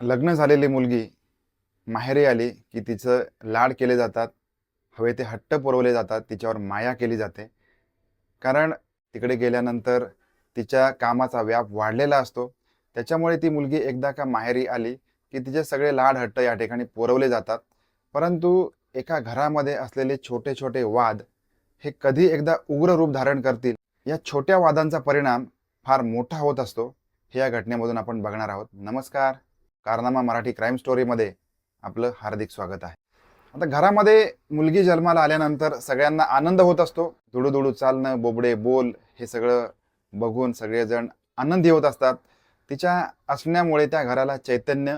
लग्न झालेली मुलगी माहेरी आली की तिचं लाड केले जातात हवे ते हट्ट पुरवले जातात तिच्यावर माया केली जाते. कारण तिकडे गेल्यानंतर तिच्या कामाचा व्याप वाढलेला असतो. त्याच्यामुळे ती मुलगी एकदा का माहेरी आली की तिचे सगळे लाड हट्ट या ठिकाणी पुरवले जातात. परंतु एका घरामध्ये असलेले छोटे छोटे वाद हे कधी एकदा उग्र रूप धारण करतील या छोट्या वादांचा परिणाम फार मोठा होत असतो. हे या घटनेमधून आपण बघणार आहोत. नमस्कार. कारनामा मराठी क्राईम स्टोरीमध्ये आपलं हार्दिक स्वागत आहे. आता घरामध्ये मुलगी जन्माला आल्यानंतर सगळ्यांना आनंद होत असतो. दुडूदुडू चालणं बोबडे बोल हे सगळं बघून सगळेजण आनंदी होत असतात. तिच्या असण्यामुळे त्या घराला चैतन्य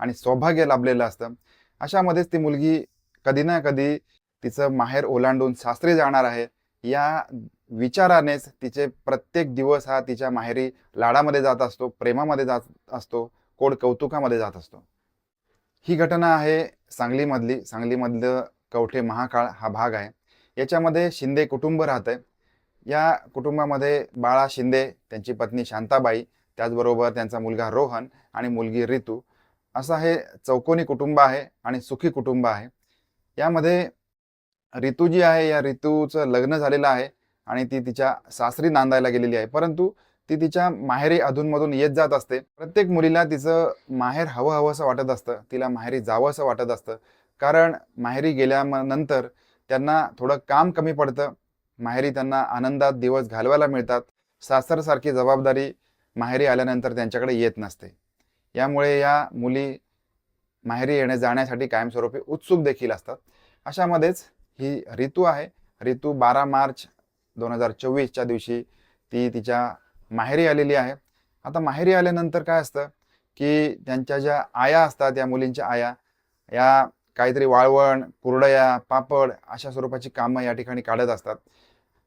आणि सौभाग्य लाभलेलं असतं. अशामध्येच ती मुलगी कधी ना कधी तिचं माहेर ओलांडून सासरी जाणार आहे. या विचारानेच तिचे प्रत्येक दिवस हा तिच्या माहेरी लाडामध्ये जात असतो प्रेमामध्ये जात असतो. कोड कौतुकामध्ये जात असतो. ही घटना आहे सांगलीमधली. सांगलीमधलं कवठे महाकाळ हा भाग आहे. याच्यामध्ये शिंदे कुटुंब राहतं आहे या कुटुंबामध्ये बाळा शिंदे त्यांची पत्नी शांताबाई त्याचबरोबर त्यांचा मुलगा रोहन आणि मुलगी रितू. असं हे चौकोनी कुटुंब आहे आणि सुखी कुटुंब आहे. यामध्ये रितू जी आहे. या रितूचं लग्न झालेलं आहे आणि ती तिच्या सासरी नांदायला गेलेली आहे. परंतु ती तिच्या माहेरी अधूनमधून येत जात असते. प्रत्येक मुलीला तिचं माहेर हवं हवं असं वाटत असतं. तिला माहेरी जावं असं वाटत असतं. कारण माहेरी गेल्यानंतर त्यांना थोडं काम कमी पडतं. माहेरी त्यांना आनंदात दिवस घालवायला मिळतात. सासरसारखी जबाबदारी माहेरी आल्यानंतर त्यांच्याकडे येत नसते. यामुळे या मुली माहेरी येणे जाण्यासाठी कायमस्वरूपी उत्सुक देखील असतात. अशामध्येच ही ऋतू आहे. ऋतू बारा मार्च दोन हजार चोवीसच्या दिवशी ती तिच्या माहेरी आलेली आहे. आता माहेरी आल्यानंतर काय असतं की त्यांच्या ज्या आया असतात या मुलींच्या आया या काहीतरी वाळवण कुरडया पापड अशा स्वरूपाची कामं या ठिकाणी काढत असतात.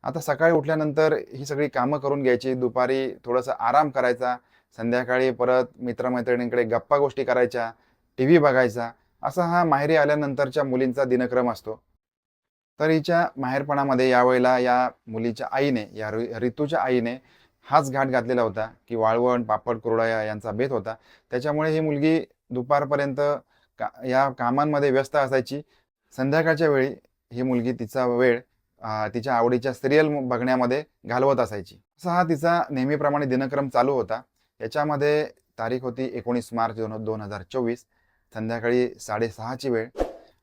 आता सकाळी उठल्यानंतर ही सगळी कामं करून घ्यायची. दुपारी थोडंसं आराम करायचा. संध्याकाळी परत मित्रमैत्रिणींकडे गप्पा गोष्टी करायच्या. टी व्ही बघायचा. असा हा माहेरी आल्यानंतरच्या मुलींचा दिनक्रम असतो. तर हिच्या माहेरपणामध्ये यावेळेला या मुलीच्या आईने या ऋतूच्या आईने हाच घाट घातलेला होता की वाळवण पापड कुरडया यांचा बेत होता. त्याच्यामुळे ही मुलगी दुपारपर्यंत का या कामांमध्ये व्यस्त असायची. संध्याकाळच्या वेळी ही मुलगी तिचा वेळ तिच्या आवडीच्या सिरियल बघण्यामध्ये घालवत असायची. असा हा तिचा नेहमीप्रमाणे दिनक्रम चालू होता. याच्यामध्ये तारीख होती एकोणीस मार्च दोन दोन हजार चोवीस. संध्याकाळी साडेसहाची वेळ.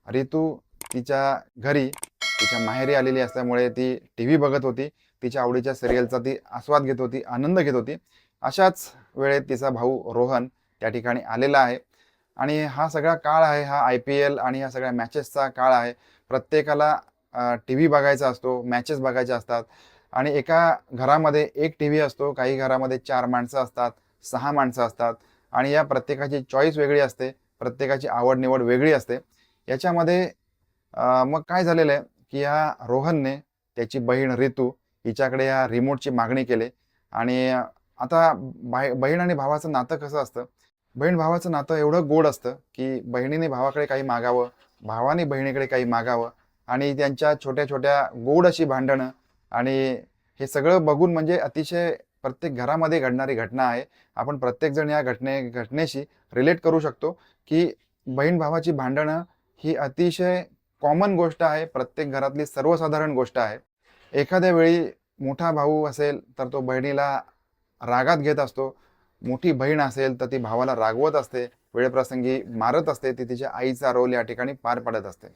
ऋतू तिच्या घरी तिच्या माहेरी आलेली असल्यामुळे ती टी व्ही बघत होती. तिच्या आवडीच्या सिरियलचा ती आस्वाद घेत होती आनंद घेत होती. अशाच वेळेत तिचा भाऊ रोहन त्या ठिकाणी आलेला आहे. आणि हा सगळा काळ आहे हा आय पी एल आणि ह्या सगळ्या मॅचेसचा काळ आहे. प्रत्येकाला टी व्ही बघायचा असतो मॅचेस बघायच्या असतात. आणि एका घरामध्ये एक टी व्ही असतो काही घरामध्ये चार माणसं असतात सहा माणसं असतात. आणि या प्रत्येकाची चॉईस वेगळी असते प्रत्येकाची आवड निवड वेगळी असते. याच्यामध्ये मग काय झालेलं आहे की या रोहनने त्याची बहीण रितू हिच्याकडे या रिमोटची मागणी केली. आणि आता बाई बहीण आणि भावाचं नातं कसं असतं? बहीण भावाचं नातं एवढं गोड असतं की बहिणीने भावाकडे काही मागावं भावाने बहिणीकडे काही मागावं आणि त्यांच्या छोट्या छोट्या गोड अशी भांडणं आणि हे सगळं बघून म्हणजे अतिशय प्रत्येक घरामध्ये घडणारी घटना आहे. आपण प्रत्येकजण या घटने घटनेशी रिलेट करू शकतो की बहीण भावाची भांडणं ही अतिशय कॉमन गोष्ट आहे. प्रत्येक घरातली सर्वसाधारण गोष्ट आहे. एखाद्या वेळी मोठा भाऊ असेल तर तो बहिणीला रागात घेत असतो. मोठी बहीण असेल तर ती भावाला रागवत असते. वेळप्रसंगी मारत असते. ती तिच्या आईचा रोल या ठिकाणी पार पाडत असते.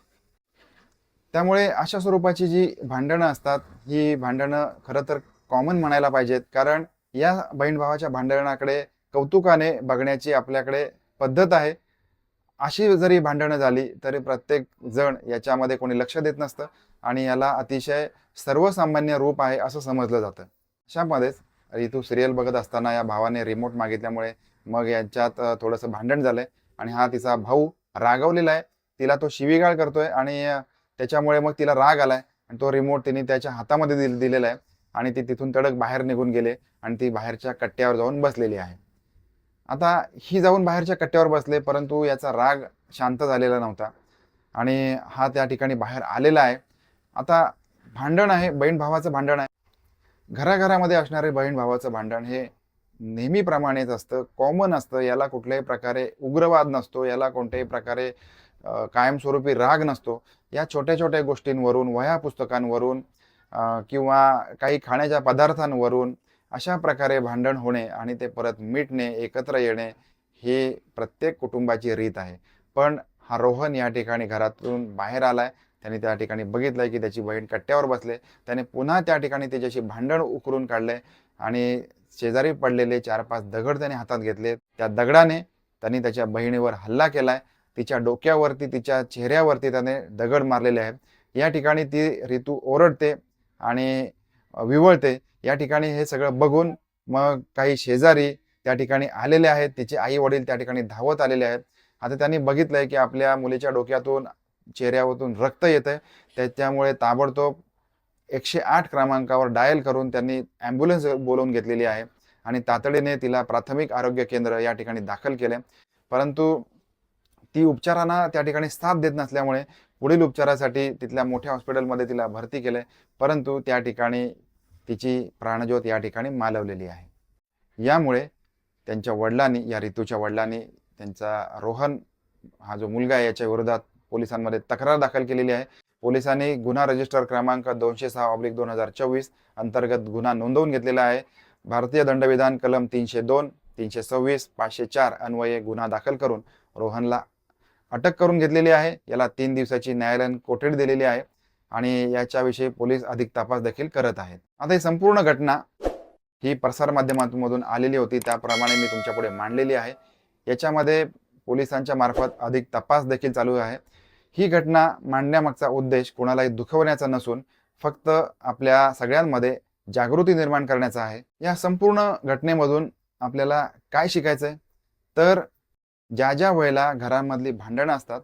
त्यामुळे अशा स्वरूपाची जी भांडणं असतात ही भांडणं खरं तर कॉमन म्हणायला पाहिजेत. कारण या बहीण भावाच्या भांडणाकडे कौतुकाने बघण्याची आपल्याकडे पद्धत आहे. अशी जरी भांडणं झाली तरी प्रत्येक जण याच्यामध्ये कोणी लक्ष देत नसतं. आणि याला अतिशय सर्वसामान्य रूप आहे असं समजलं जातं. अशामध्येच ऋतू सिरियल बघत असताना या भावाने रिमोट मागितल्यामुळे मग यांच्यात थोडंसं भांडण झालंय आणि हा तिचा भाऊ रागवलेला आहे. तिला तो शिवीगाळ करतोय आणि त्याच्यामुळे मग तिला राग आलाय आणि तो रिमोट तिने त्याच्या हातामध्ये दिल दिलेला आहे आणि ती तिथून तडक बाहेर निघून गेले आणि ती बाहेरच्या कट्ट्यावर जाऊन बसलेली आहे. आता ही जाऊन बाहेरच्या कट्ट्यावर बसले परंतु याचा राग शांत झालेला नव्हता आणि हा त्या ठिकाणी बाहेर आलेला आहे. आता भांडण आहे बहीण भावाचं भांडण आहे. घराघरामध्ये असणारे बहीण भावाचं भांडण हे नेहमीप्रमाणेच असतं कॉमन असतं. याला कुठल्याही प्रकारे उग्रवाद नसतो याला कोणत्याही प्रकारे कायमस्वरूपी राग नसतो. या छोट्या छोट्या गोष्टींवरून वह्या पुस्तकांवरून किंवा काही खाण्याच्या पदार्थांवरून अशा प्रकारे भांडण होणे आणि ते परत मिटणे एकत्र येणे हे प्रत्येक कुटुंबाची रीत आहे. पण हा रोहन या ठिकाणी घरातून बाहेर आलाय. त्याने त्या ठिकाणी बघितलंय की त्याची बहीण कट्ट्यावर बसले. त्याने पुन्हा त्या ठिकाणी त्याच्याशी भांडण उकरून काढले आणि शेजारी पडलेले चार पाच दगड त्याने हातात घेतले. त्या दगडाने त्यांनी त्याच्या बहिणीवर हल्ला केलाय. तिच्या डोक्यावरती तिच्या चेहऱ्यावरती त्याने दगड मारलेले आहेत. या ठिकाणी ती ऋतू ओरडते आणि विवळते. या ठिकाणी हे सगळं बघून मग काही शेजारी त्या ठिकाणी आलेले आहेत. तिचे आई वडील त्या ठिकाणी धावत आलेले आहेत. आता त्यांनी बघितलंय की आपल्या मुलीच्या डोक्यातून चेहऱ्यावरून रक्त येतंय. त्याच्यामुळे ताबडतोब एकशे आठ क्रमांकावर डायल करून त्यांनी ॲम्ब्युलन्स बोलवून घेतलेली आहे आणि तातडीने तिला प्राथमिक आरोग्य केंद्र या ठिकाणी दाखल केले. परंतु ती उपचारांना त्या ठिकाणी साथ देत नसल्यामुळे पुढील उपचारासाठी तिथल्या मोठ्या हॉस्पिटलमध्ये तिला भरती केले. परंतु त्या ठिकाणी तिची प्राणज्योत या ठिकाणी मालवलेली आहे. यामुळे त्यांच्या वडिलांनी या ऋतूच्या वडिलांनी त्यांचा रोहन हा जो मुलगा आहे याच्या विरोधात पोलिसांमध्ये तक्रार दाखल केलेली आहे. पोलिसांनी गुन्हा रजिस्टर क्रमांक दोनशे सहा ऑब्लिक दोन हजार चोवीस अंतर्गत गुन्हा नोंदवून घेतलेला आहे. भारतीय दंडविधान कलम तीनशे दोन तीनशे सव्वीस पाचशे चार अन्वये गुन्हा दाखल करून रोहनला अटक करून घेतलेली आहे. याला तीन दिवसाची न्यायालयीन कोठडी दिलेली आहे आणि याच्याविषयी पोलीस अधिक तपास देखील करत आहेत. आता ही संपूर्ण घटना ही प्रसारमाध्यमांमधून आलेली होती. त्याप्रमाणे मी तुमच्यापुढे मांडलेली आहे. याच्यामध्ये पोलिसांच्या मार्फत अधिक तपास देखील चालू आहे. ही घटना मांडण्यामागचा उद्देश कोणालाही दुखवण्याचा नसून फक्त आपल्या सगळ्यांमध्ये जागृती निर्माण करण्याचा आहे. या संपूर्ण घटनेमधून आपल्याला काय शिकायचं आहे तर ज्या ज्या वेळेला घरांमधली भांडणं असतात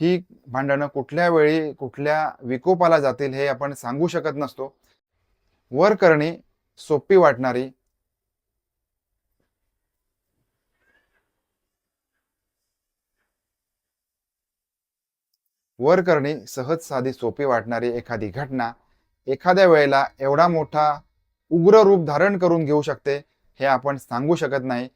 ही भांडणं कुठल्या वेळी कुठल्या विकोपाला जातील हे आपण सांगू शकत नसतो. वर करणी सोपी वाटणारी वर करणे सहज साधी सोपी वाटणारी एखादी घटना एखाद्या वेळेला एवढा मोठा उग्र रूप धारण करून घेऊ शकते हे आपण सांगू शकत नाही.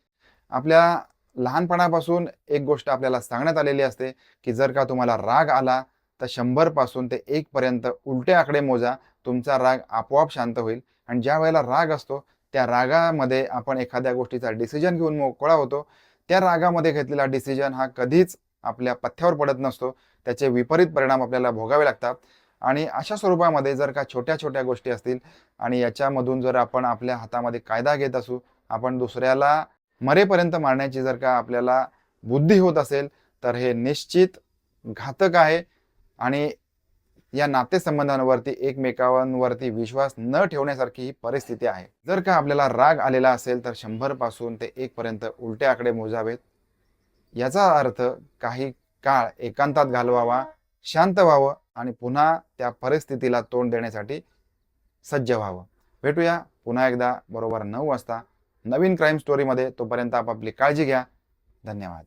आपल्या लहानपणापासून एक गोष्ट आपल्याला सांगण्यात आलेली असते की जर का तुम्हाला राग आला तर शंभरपासून ते एक पर्यंत उलटे आकडे मोजा तुमचा राग आपोआप शांत होईल. आणि ज्या वेळेला राग असतो त्या रागामध्ये आपण एखाद्या गोष्टीचा डिसिजन घेऊन मोकळा होतो. त्या रागामध्ये घेतलेला डिसिजन हा कधीच आपल्या पथ्यावर पडत नसतो. त्याचे विपरीत परिणाम आपल्याला भोगावे लागतात. आणि अशा स्वरूपामध्ये जर का छोट्या छोट्या गोष्टी असतील आणि याच्यामधून जर आपण आपल्या हातामध्ये कायदा घेत असू आपण दुसऱ्याला मरेपर्यंत मारण्याची जर का आपल्याला बुद्धी होत असेल तर हे निश्चित घातक आहे. आणि या नातेसंबंधांवरती एकमेकांवरती विश्वास न ठेवण्यासारखी ही परिस्थिती आहे. जर का आपल्याला राग आलेला असेल तर शंभरपासून ते एक पर्यंत उलटे आकडे मोजावेत. याचा अर्थ काही काळ एकांतात घालवावा शांत व्हावं आणि पुन्हा त्या परिस्थितीला तोंड देण्यासाठी सज्ज व्हावं. भेटूया पुन्हा एकदा बरोबर नऊ वाजता. नवीन क्राईम स्टोरीमध्ये तोपर्यंत आपापली काळजी घ्या. धन्यवाद.